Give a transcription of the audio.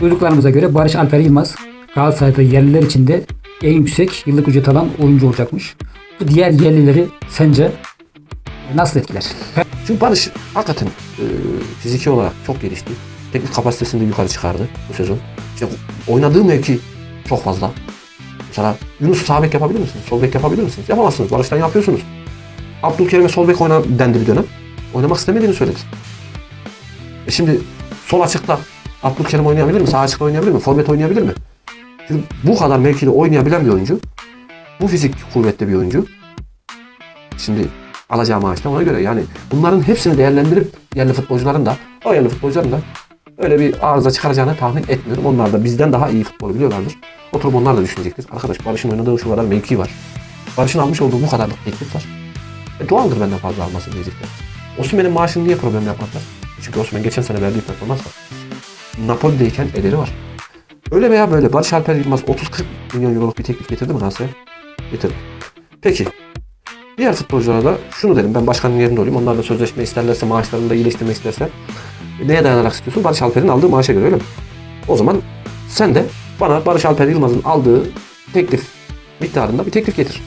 duyduklarımıza göre Barış Alper Yılmaz Galatasaray'da yerliler içinde en yüksek yıllık ücret alan oyuncu olacakmış. Bu diğer yerlileri sence nasıl etkiler? Çünkü Barış hakikaten e, fiziki olarak çok gelişti. Teknik kapasitesini de yukarı çıkardı bu sezon. İşte oynadığı mevki çok fazla. Mesela Yunus sağ bek yapabilir misiniz? Sol bek yapabilir misiniz? Yapamazsınız. Barış'tan yapıyorsunuz. Abdülkerim'e sol bek oyna dendi bir dönem. Oynamak istemediğini söyledi. E şimdi sol açıkta Abdülkerim oynayabilir mi? Sağ açıkta oynayabilir mi? Forvet oynayabilir mi? Şimdi bu kadar mevkide oynayabilen bir oyuncu. Bu fizik kuvvetli bir oyuncu. Şimdi alacağı maaş da ona göre. Yani bunların hepsini değerlendirip yerli futbolcuların da o yerli futbolcuların da öyle bir arıza çıkaracağını tahmin etmiyorum. Onlar da bizden daha iyi futbolu biliyorlardır. Oturup onlar da düşünecektir. Arkadaş Barış'ın oynadığı şu kadar mevki var. Barış'ın almış olduğu bu kadarlık teklif var. E, doğaldır benden fazla alması diyecekler. Osimhen'in maaşını niye problem yapmadılar? Çünkü Osimhen geçen sene verdiği performans var. Napoli'deyken ederi var. Öyle veya böyle Barış Alper Yılmaz 30-40 milyon euroluk bir teklif getirdi mi Galatasaray'a? Getirdi. Peki Diğer futbolculara da şunu derim. Ben başkanın yerinde olayım. Onlar da sözleşme isterlerse, maaşlarını da iyileştirmek isterse neye dayanarak istiyorsun? Barış Alper'in aldığı maaşa göre öyle mi? O zaman sen de bana Barış Alper Yılmaz'ın aldığı teklif miktarında bir teklif getir.